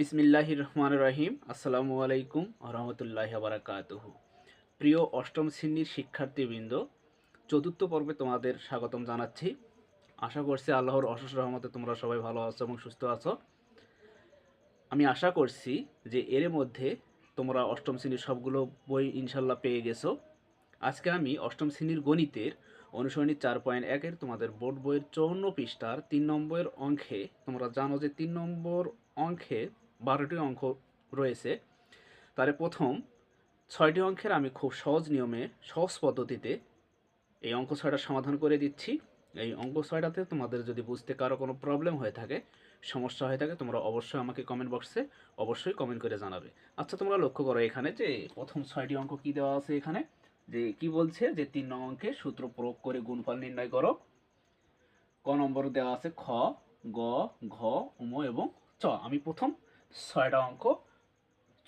বিসমিল্লাহ রহমান রহিম। আসসালামু আলাইকুম রহমতুল্লাহ বারাকাতুহ। প্রিয় অষ্টম শ্রেণির শিক্ষার্থীবৃন্দ, চতুর্থ পর্বে তোমাদের স্বাগতম জানাচ্ছি। আশা করছি আল্লাহর অশেষ রহমতে তোমরা সবাই ভালো আছো এবং সুস্থ আছো। আমি আশা করছি যে এর মধ্যে তোমরা অষ্টম শ্রেণির সবগুলো বই ইনশাল্লাহ পেয়ে গেছো। আজকে আমি অষ্টম শ্রেণির গণিতের অনুসরণী চার পয়েন্ট একের তোমাদের বোর্ড বইয়ের চৌন্ন পৃষ্ঠার তিন নম্বরের অঙ্কে তোমরা জানো যে তিন নম্বর অঙ্কে বারোটি অঙ্ক রয়েছে। তারে প্রথম ছয়টি অঙ্কের আমি খুব সহজ নিয়মে, সহজ পদ্ধতিতে এই অঙ্ক ছয়টা সমাধান করে দিচ্ছি। এই অঙ্ক ছয়টাতে তোমাদের যদি বুঝতে কারও কোনো প্রবলেম হয়ে থাকে, সমস্যা হয়ে থাকে, তোমরা অবশ্যই আমাকে কমেন্ট বক্সে অবশ্যই কমেন্ট করে জানাবে। আচ্ছা তোমরা লক্ষ্য করো এখানে যে প্রথম ছয়টি অঙ্ক কি দেওয়া আছে এখানে? যে কি বলছে? যে তিন নং অঙ্কে সূত্র প্রয়োগ করে গুণফল নির্ণয় করো। ক নম্বর দেওয়া আছে খ, গ, ঘ, উম, এবং চ। আমি প্রথম ছয়টা অঙ্ক।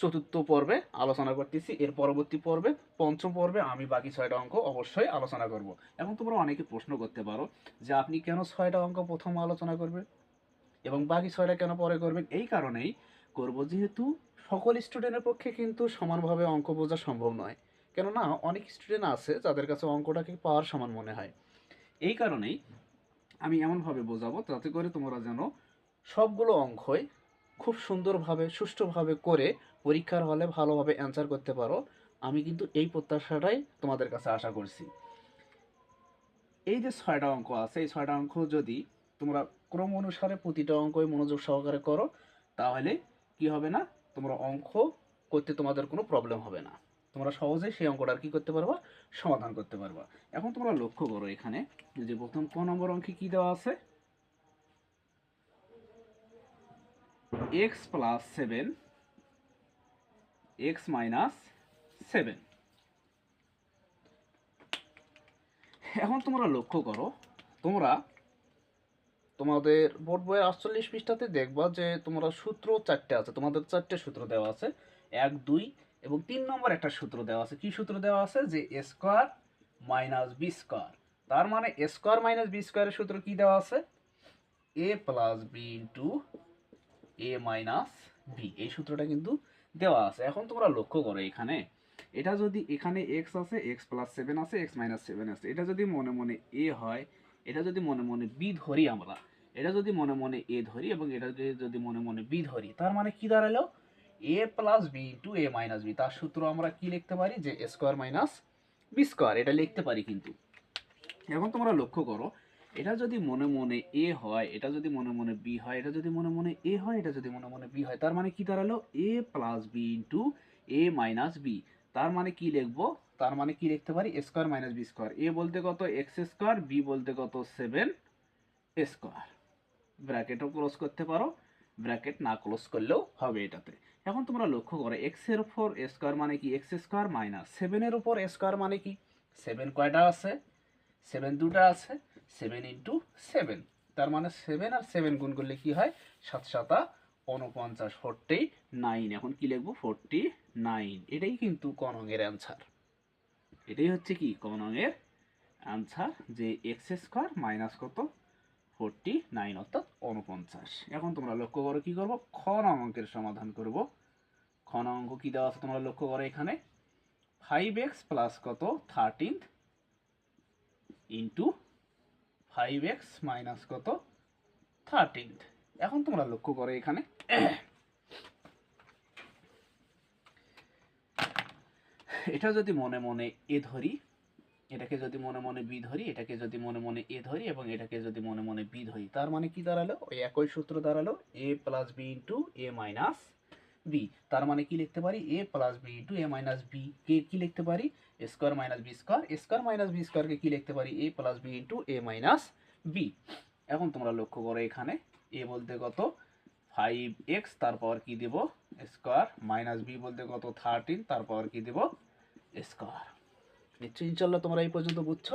চতুর্থ পর্বে আলোচনা করতেছি, এর পরবর্তী পর্বে, পঞ্চম পর্বে আমি বাকি ছয়টা অঙ্ক অবশ্যই আলোচনা করব। এখন তোমরা অনেকে প্রশ্ন করতে পারো যে আপনি কেন ছয়টা অঙ্ক প্রথম আলোচনা করবেন? এবং বাকি ছয়টা কেন পরে করবেন? এই কারণেই করব যেহেতু সকল স্টুডেন্টের পক্ষে কিন্তু সমানভাবে অঙ্ক বোঝা সম্ভব নয়। কেননা অনেক স্টুডেন্ট আছে যাদের কাছে অঙ্কটাকে পাওয়ার সমান মনে হয়। এই কারণেই আমি এমনভাবে বোঝাবো, যাতে করে তোমরা যেন সবগুলো অঙ্কই খুব সুন্দরভাবে, সুষ্ঠুভাবে করে পরীক্ষার হলে ভালোভাবে অ্যান্সার করতে পারো। আমি কিন্তু এই প্রত্যাশাটাই তোমাদের কাছে আশা করছি। এই যে ছয়টা অঙ্ক আছে, এই ছয়টা অঙ্ক যদি তোমরা ক্রম অনুসারে প্রতিটা অঙ্কই মনোযোগ সহকারে করো, তাহলে কি হবে না? তোমরা অঙ্ক করতে তোমাদের কোনো প্রবলেম হবে না। তোমরা সহজেই সেই অঙ্কটার কি করতে পারবা? সমাধান করতে পারবা। এখন তোমরা লক্ষ্য করো এখানে, যে প্রথম ক নম্বর অঙ্কে কি দেওয়া আছে? X plus seven X minus seven এখন তোমরা লক্ষ্য করো, তোমরা তোমাদের বোর্ড বইয়ের আটচল্লিশ পৃষ্ঠাতে দেখবা যে তোমরা সূত্র চারটে আছে, তোমাদের চারটে সূত্র দেওয়া আছে, এক, দুই এবং তিন নম্বর একটা সূত্র দেওয়া আছে। কি সূত্র দেওয়া আছে? যে স্কোয়ার মাইনাস বি স্কোয়ার তার মানে স্কোয়ার মাইনাস বি স্কোয়ারের সূত্র কি দেওয়া আছে? A plus B into A minus B এই সূত্রটা কিন্তু দেওয়া আছে। এখন তোমরা লক্ষ্য করো এখানে, এটা যদি এখানে এক্স আছে এক্স প্লাস সেভেন আছে এক্স মাইনাস সেভেন আছে। এটা যদি মনে মনে এ হয়, এটা যদি মনে মনে বি ধরি আমরা, এটা যদি মনে মনে এ ধরি এবং এটা যদি মনে মনে বি ধরি, তার মানে কি দাঁড়াল? A plus B into A minus B তার সূত্র আমরা কি লিখতে পারি? যে A square minus B square এটা লিখতে পারি কিন্তু। এখন তোমরা লক্ষ্য করো এটা যদি মনে মনে এ হয়, এটা যদি মনে মনে বি হয়, এটা যদি মনে মনে এ হয়, এটা যদি মনে মনে বি হয়, তার মানে কি দাঁড়াল? A plus B into A minus B তার মানে কি লিখব? তার মানে কি লিখতে পারি? Square minus B square A বলতে কত? এক্স স্কোয়ার বি বলতে কত? সেভেন স্কোয়ার ব্র্যাকেটও ক্লোজ করতে পারো ব্র্যাকেট না ক্লোজ করলেও হবে এটাতে। এখন তোমরা লক্ষ্য করো এক্সের উপর এ স্কোয়ার মানে কি? এক্স স্কোয়ার মাইনাস সেভেনের উপর এ স্কোয়ার মানে কি? সেভেন কয়টা আছে? সেভেন দুটা আছে। সেভেন ইন্টু সেভেন তার মানে সেভেন আর সেভেন গুণ করলে কি হয়? সাত সাতা উনপঞ্চাশ ফোরটি নাইন এখন কি লিখব? ফোরটি নাইন এটাই কিন্তু কনঙের অ্যান্সার এটাই হচ্ছে কি? কনঙের অ্যান্সার যে এক্স স্কোয়ার মাইনাস কত? ফোরটি নাইন অর্থাৎ উনপঞ্চাশ এখন তোমরা লক্ষ্য করো কি করব? খ অঙ্কের সমাধান করব। খ অঙ্ক কি দেওয়া আছে তোমরা লক্ষ্য করো এখানে? ফাইভ এক্স প্লাস কত? Thirteen into five X minus কত? থার্টিন এখন তোমরা লক্ষ্য করো এখানে। এটা যদি মনে মনে এ ধরি, এটাকে যদি মনে মনে বি ধরি, এটাকে যদি মনে মনে এ ধরি এবং এটাকে যদি মনে মনে বি ধরি, তার মানে কি দাঁড়াল? ওই একই সূত্র দাঁড়াল A plus B into A minus B তার মানে কি লিখতে পারি? A plus B into A minus B কে কি লিখতে পারি? Square minus B square square minus B স্কোয়ারকে কি লিখতে পারি? A plus B into A minus B এখন তোমরা লক্ষ্য করো এখানে এ বলতে কত? ফাইভ এক্স তারপর কি দেব? স্কোয়ার মাইনাস বি বলতে কত? থার্টিন তারপর কি দেব? স্কোয়ার নিশ্চয়ই ইনশাল্লাহ তোমরা এই পর্যন্ত বুঝছ।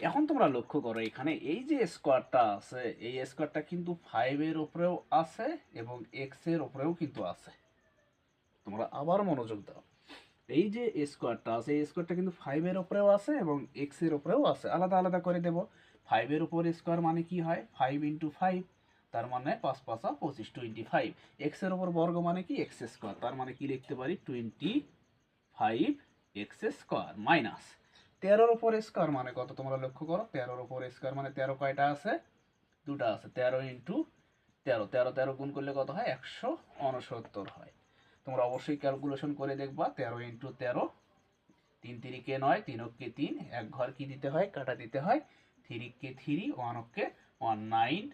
এখন তোমরা লক্ষ্য করো, এখানে এই যে স্কোয়ারটা আছে, এই স্কোয়ারটা কিন্তু ফাইভের উপরেও আছে এবং এক্সের উপরেও কিন্তু আছে। তোমরা আবার মনোযোগ দাও। এই যে স্কোয়ারটা আছে, এই স্কোয়ারটা কিন্তু ফাইভের উপরেও আছে এবং এক্সের উপরেও আছে। আলাদা আলাদা করে দেব। ফাইভের উপর স্কোয়ার মানে কি হয়? ফাইভ ইন্টু ফাইভ তার মানে পাঁচ পাঁচা পঁচিশ টোয়েন্টি ফাইভ এক্সের ওপর বর্গ মানে কি? এক্স স্কোয়ার তার মানে কি লিখতে পারি? Twenty five X square minus তেরোর ওপর স্কোয়ার মানে কত? তোমরা লক্ষ্য করো, তেরোর ওপর স্কোয়ার মানে তেরো কয়টা আছে? দুটা আছে, তেরো ইন্টু তেরো। তেরো তেরো গুণ করলে কত হয়? একশো অনসত্তর হয়। তোমরা অবশ্যই ক্যালকুলেশন করে দেখবা, তেরো ইন্টু তেরো, তিন তিরিকে নয়, তিন তিন, এক ঘর কি দিতে হয়? কাটা দিতে হয়। থ্রি কে থ্রি, ওয়ান অক্কে ওয়ান নাইন,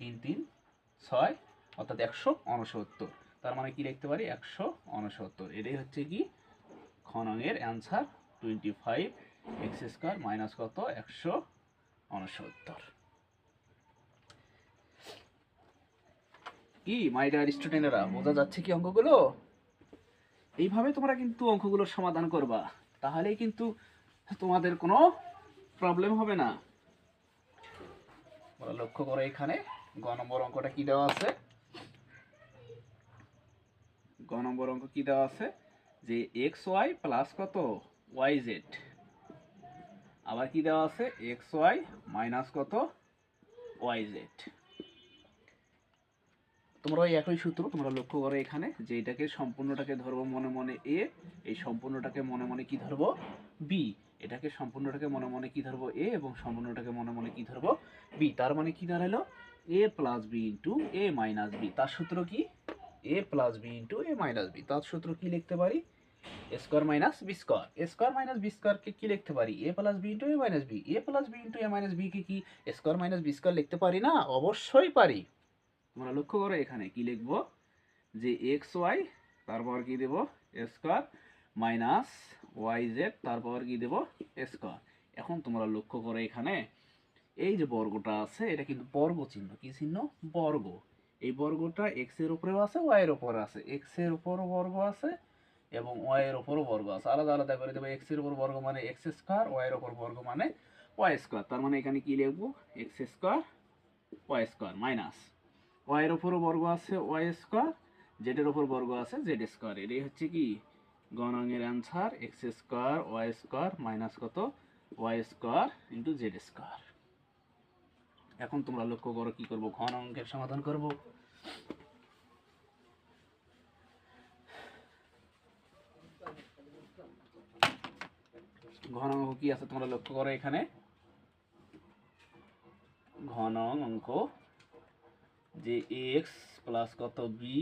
তিন তিন ছয়, অর্থাৎ একশো উনসত্তর তার মানে কি লিখতে পারি? একশো উনসত্তর এটাই হচ্ছে কি? খননের answer twenty five X square minus কত? একশো উনসত্তর। কি মাই ডিয়ার স্টুডেন্টেরা বোঝা যাচ্ছে কি অঙ্কগুলো? এইভাবে তোমরা কিন্তু অঙ্কগুলোর সমাধান করবা। তাহলেই কিন্তু তোমাদের কোনো প্রবলেম হবে না। লক্ষ্য করো এখানে, গ নম্বর অঙ্কটা কি দেওয়া আছে? গ নম্বর অঙ্ক কি দেওয়া আছে? যে এক্স ওয়াই প্লাস কত? ওয়াই জেড আবার কি দেওয়া আছে? এক্স ওয়াই মাইনাস কত? ওয়াই জেড তোমরা ওই একই সূত্র তোমরা লক্ষ্য করো এখানে যে এটাকে সম্পূর্ণটাকে ধরবো মনে মনে এ এই সম্পূর্ণটাকে মনে মনে কি ধরবো? বি এটাকে সম্পূর্ণটাকে মনে মনে কি ধরবো? এ এবং সম্পূর্ণটাকে মনে মনে কি ধরবো? বি তার মানে কি দাঁড়াল? A plus B into A minus B তার সূত্র কি? A plus B into A minus B তার সূত্র কি লিখতে পারি? Square minus B square. Square minus B স্কোয়ারকে কি লিখতে পারি? A plus B into A minus B A plus B into A minus B কে কি স্কোয়ার মাইনাস বি স্কোয়ার লিখতে পারি না? অবশ্যই পারি। তোমরা লক্ষ্য করো এখানে কি লিখব? যে এক্স ওয়াই তারপর কি দেব? স্কোয়ার মাইনাস ওয়াই জেড তারপর কি দেব? স্কোয়ার। এখন তোমরা লক্ষ্য করো এখানে, এই যে বর্গটা আছে, এটা কিন্তু বর্গ চিহ্ন। কি চিহ্ন? বর্গ। এই বর্গটা এক্সের উপরেও আছে ওয়াই এর উপরে আছে। এক্সের উপরও বর্গ আছে এবং ওয়াই এর উপরও বর্গ আছে। আলাদা আলাদা করে দেবো এক্সের উপর বর্গ মানে এক্স স্কোয়ার ওয়াই এর উপর বর্গ মানে ওয়াই স্কোয়ার তার মানে এখানে কি লিখব? X square Y square minus Y এর উপরও বর্গ আছে ওয়াই স্কোয়ার জেড এর উপর বর্গ আছে জেড স্কোয়ার এটাই হচ্ছে কি? গণাঙ্গের answer X square Y square minus কত? Y square into Z square এখন তোমরা লক্ষ্য করো কি করব? ঘন অঙ্কের সমাধান করব। ঘন অঙ্ক কি আছে তোমরা লক্ষ্য করো এখানে? ঘন অঙ্ক যে এক্স প্লাস কত বি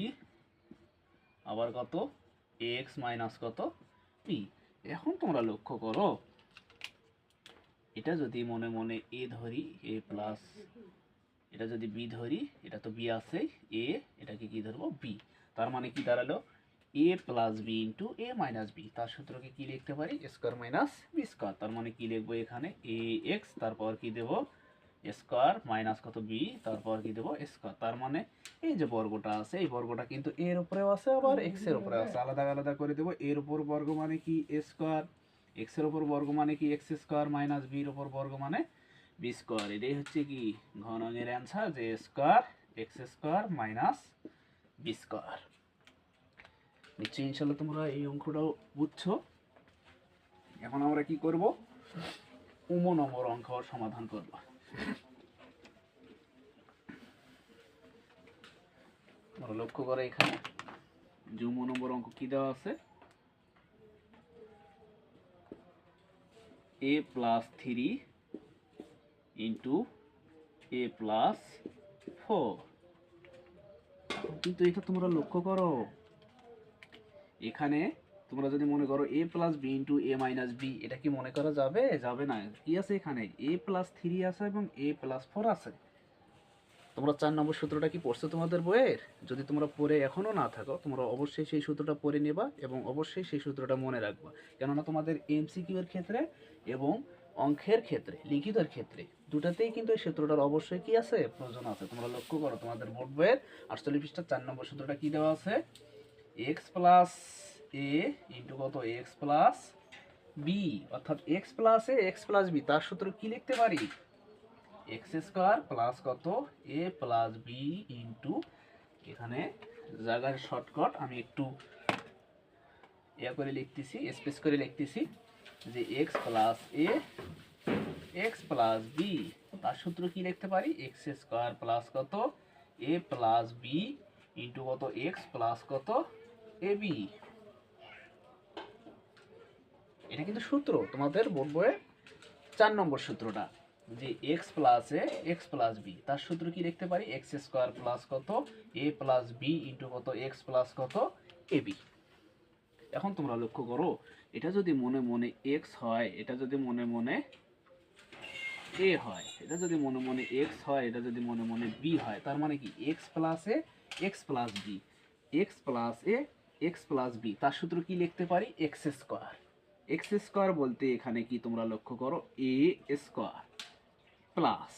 আবার কত এক্স মাইনাস কত বি এখন তোমরা লক্ষ্য করো, এটা যদি মনে মনে এ ধরি এ প্লাস এটা যদি বি ধরি, এটা তো বি আছে এ এটাকে কি ধরবো? বি তার মানে কি দাঁড়াল? A plus B into A minus B তার সূত্রকে কি লিখতে পারি? স্কোয়ার মাইনাস বি স্কোয়ার তার মানে কি লিখব এখানে? এ এক্স তারপর কি দেবো? স্কোয়ার মাইনাস কত বি তারপর কি দেবো? স্কোয়ার তার মানে এই যে বর্গটা আছে, এই বর্গটা কিন্তু এর উপরেও আছে, আবার এক্সের উপরে আছে। আলাদা আলাদা করে দেবো এর উপর বর্গ মানে কি? স্কোয়ার এক্সের উপর বর্গ মানে কি? এক্স স্কোয়ার মাইনাস বির উপর বর্গ মানে বি স্কোয়ার এটাই হচ্ছে কি? ঘনকের অ্যান্সার যে square X square minus B square নিশ্চয়ই ইনশাল্লাহ তোমরা এই অঙ্কটাও বুঝছ। এখন আমরা কি করব? উম নম্বর অঙ্ক সমাধান করব। তোমরা লক্ষ্য করে এখানে, যে উম নম্বর অঙ্ক কি দেওয়া আছে? A plus three into A plus four কিন্তু এটা তোমরা লক্ষ্য করো এখানে তোমরা যদি মনে করো A plus B into A minus B এটা কি মনে করা যাবে? যাবে না। কি আছে এখানে? এ প্লাস থ্রি আছে এবং এ প্লাস ফোর আছে। তোমরা চার নম্বর সূত্রটা কি পড়ছো তোমাদের বইয়ের? যদি তোমরা পড়ে এখনও না থাকো, তোমরা অবশ্যই সেই সূত্রটা পড়ে নেবা এবং অবশ্যই সেই সূত্রটা মনে রাখবা। কেননা তোমাদের এমসিকিউ এর ক্ষেত্রে এবং অঙ্কের ক্ষেত্রে, লিখিতের ক্ষেত্রে দুটাতেই কিন্তু এই সূত্রটার অবশ্যই কি আছে? প্রয়োজন আছে। তোমরা লক্ষ্য করো তোমাদের বোর্ড বইয়ের আটচল্লিশ পৃষ্ঠা চার নম্বর সূত্রটা কি দেওয়া আছে? এক্স প্লাস এ ইন্টু কত? এক্স প্লাস বি অর্থাৎ X plus A X plus B তার সূত্র কি লিখতে পারি? এক্স স্কোয়ার প্লাস কত? এ প্লাস বি ইন্টু এখানে জায়গার শর্টকাট আমি একটু ইয়া করে লিখতেছি স্পেস করে লিখতেছি, যে X plus A X plus B তার সূত্র কি লিখতে পারি? এক্স স্কোয়ার প্লাস কত? এ প্লাস বি ইন্টু কত? এক্স প্লাস কত? এ বি এটা কিন্তু সূত্র, তোমাদের বোর্ড চার নম্বর সূত্রটা, যে X plus A X plus B তার সূত্র কি লিখতে পারি? এক্স স্কোয়ার প্লাস কত? এ প্লাস বি ইন্টু কত? এক্স প্লাস কত? এ বি এখন তোমরা লক্ষ্য করো, এটা যদি মনে মনে এক্স হয়, এটা যদি মনে মনে এ হয়, এটা যদি মনে মনে এক্স হয়, এটা যদি মনে মনে বি হয়, তার মানে কি? X plus A X plus B X plus A X plus B, তার সূত্র কি লিখতে পারি? X square. এক্স স্কোয়ার বলতে এখানে কি তোমরা লক্ষ্য করো? A square plus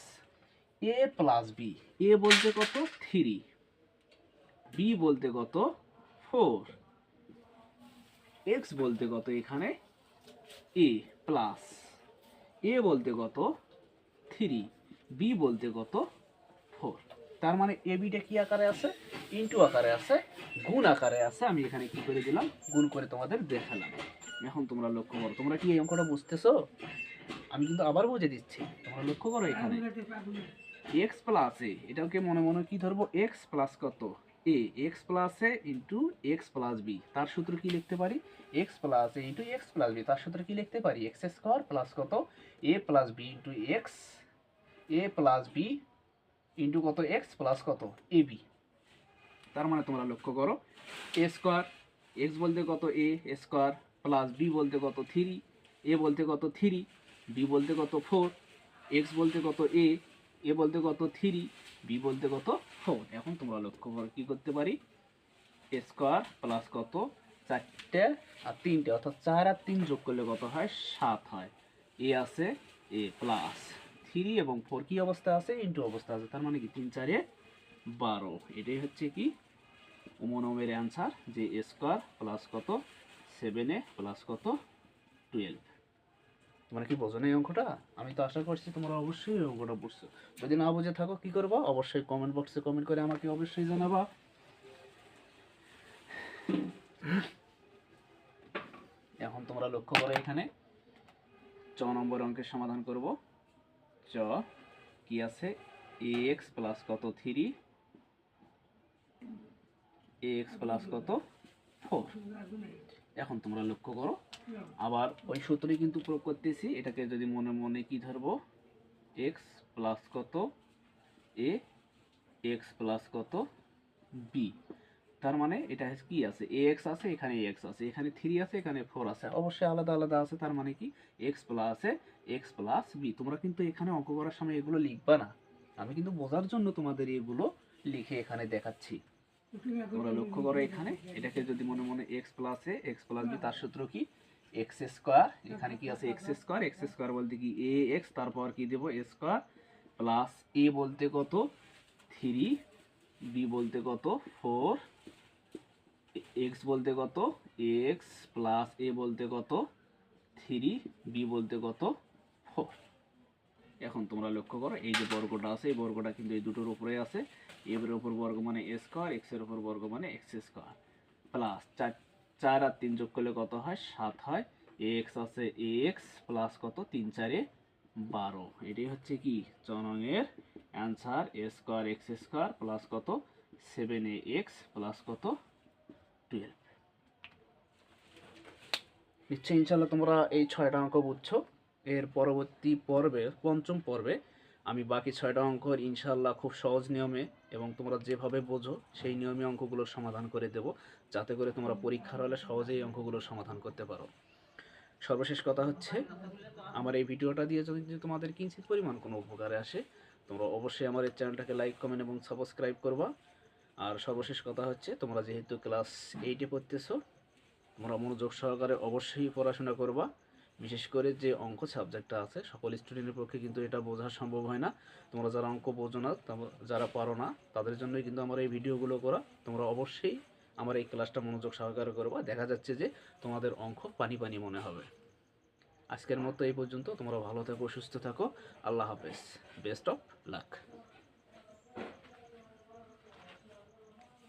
A plus B. A বলতে কত? থ্রি। বি বলতে কত? ফোর। এক্স বলতে কত এখানে? এ প্লাস। এ বলতে কত? থ্রি। বি বলতে কত? তার মানে এ বিটা কি আকারে আছে? ইন্টু আকারে আছে। গুণ আকারে আছে। আমি এখানে কি করে দিলাম? গুণ করে তোমাদের দেখালাম। এখন তোমরা লক্ষ্য করো। তোমরা কি এই অঙ্কটা বুঝতেছো? আমি কিন্তু আবার বুঝে দিচ্ছি। তোমরা লক্ষ্য করো এখানে। এক্স প্লাস এ এটাকে মনে মনে কি ধরবো? এক্স প্লাস কত? A X plus A into X plus B তার সূত্র কি লিখতে পারি? X plus A into X plus B তার সূত্র কি লিখতে পারি? এক্স স্কোয়ার প্লাস কত? A plus B into X A plus B into কত? এক্স প্লাস কত? এ বি তার মানে তোমরা লক্ষ্য করো এ স্কোয়ার এক্স বলতে কত? এ স্কোয়ার প্লাস বি বলতে কত? থ্রি এ বলতে কত? থ্রি বি বলতে কত? ফোর এক্স বলতে কত? এ এ বলতে কত? থ্রি বি বলতে কত? ফোর এখন তোমরা লক্ষ্য করো, কী করতে পারি? এ স্কোয়ার প্লাস কত? চারটে আর তিনটে, অর্থাৎ চার আর তিন যোগ করলে কত হয়? সাত হয়। এ আছে এ প্লাস থ্রি এবং ফোর কি অবস্থা আছে? ইন্টু অবস্থা আছে। তার মানে কি? তিন, চারে বারো। এটাই হচ্ছে কি? ওমনমের অ্যান্সার যে স্কোয়ার প্লাস কত? সেভেন প্লাস কত? টুয়েলভ তোমরা কি বোঝো না এই অঙ্কটা? আমি তো আশা করছি তোমরা অবশ্যই এই অঙ্কটা বুঝছ। যদি না বুঝে থাকো, কি করবা? অবশ্যই কমেন্ট বক্সে কমেন্ট করে আমাকে অবশ্যই জানাবা। এখন তোমরা লক্ষ্য করো এখানে। চ নম্বর অঙ্কের সমাধান করব। চ। কি আছে? এ এক্স প্লাস কত? থ্রি এক্স প্লাস কত? ফোর এখন তোমরা লক্ষ্য করো। আবার ওই সূত্রই কিন্তু প্রয়োগ করতেছি। এটাকে যদি মনে মনে কি ধরবো? এক্স প্লাস কত? এ এক্স প্লাস কত? বি তার মানে এটা কি আছে? এ এক্স আছে, এখানে এ এক্স আছে। এখানে থ্রি আছে, এখানে ফোর আছে। অবশ্যই আলাদা আলাদা আছে, তার মানে কি? X plus A X plus B তোমরা কিন্তু এখানে অঙ্ক করার সময় এগুলো লিখবা না। আমি কিন্তু বোঝার জন্য তোমাদের এগুলো লিখে এখানে দেখাচ্ছি। তোমরা লক্ষ্য করো এখানে, এটাকে যদি মনে মনে X plus A X plus B তার সূত্র কি? এক্স স্কোয়ার এখানে কি আছে? এক্স স্কোয়ার এক্স স্কোয়ার বলতে কি? এ এক্স তারপর কি দেবো? এ স্কোয়ার প্লাস এ বলতে কত? থ্রি বি বলতে কত? ফোর এক্স বলতে কত? এক্স প্লাস এ বলতে কত? থ্রি বি বলতে কত? ফোর এখন তোমরা লক্ষ্য করো, এই যে বর্গটা আছে, এই বর্গটা কিন্তু এই দুটোর উপরে আছে। এর উপর বর্গ মানে এ স্কোয়ার এক্সের উপর বর্গ মানে এক্স স্কোয়ার প্লাস চার চার আর তিন যোগ করলে কত হয়? সাত হয়। এক্স আছে এক্স প্লাস কত? তিন, চারে বারো। এটাই হচ্ছে কি? চনঙের answer A square X square plus কত? সেভেন এ এক্স প্লাস কত? টুয়েলভ নিশ্চয়ই ইনশাল্লাহ তোমরা এই ছয়টা অঙ্ক বুঝছ। এর পরবর্তী পর্বে, পঞ্চম পর্বে আমি বাকি ছয়টা অঙ্কর ইনশাল্লাহ খুব সহজ নিয়মে এবং তোমরা যেভাবে বোঝো সেই নিয়মে অঙ্কগুলোর সমাধান করে দেব। যাতে করে তোমরা পরীক্ষার হলে সহজেই অঙ্কগুলোর সমাধান করতে পারো। সর্বশেষ কথা হচ্ছে, আমার এই ভিডিওটা দিয়ে যদি তোমাদের কিঞ্চিত পরিমাণ কোনো উপকারে আসে, তোমরা অবশ্যই আমার এই চ্যানেলটাকে লাইক, কমেন্ট এবং সাবস্ক্রাইব করবা। আর সর্বশেষ কথা হচ্ছে, তোমরা যেহেতু ক্লাস এইটে পড়তেছো, তোমরা মনোযোগ সহকারে অবশ্যই পড়াশোনা করবা। বিশেষ করে যে অঙ্ক সাবজেক্টটা আছে, সকল স্টুডেন্টের পক্ষে কিন্তু এটা বোঝা সম্ভব হয় না। তোমরা যারা অঙ্ক বোঝো না যারা পারো না, তাদের জন্যই কিন্তু আমার এই ভিডিওগুলো করা। তোমরা অবশ্যই আমার এই ক্লাসটা মনোযোগ সহকারে করবা। দেখা যাচ্ছে যে তোমাদের অঙ্ক পানি পানি মনে হবে। আজকের মতো এই পর্যন্ত। তোমরা ভালো থাকো, সুস্থ থাকো। আল্লাহ হাফেজ। Best of luck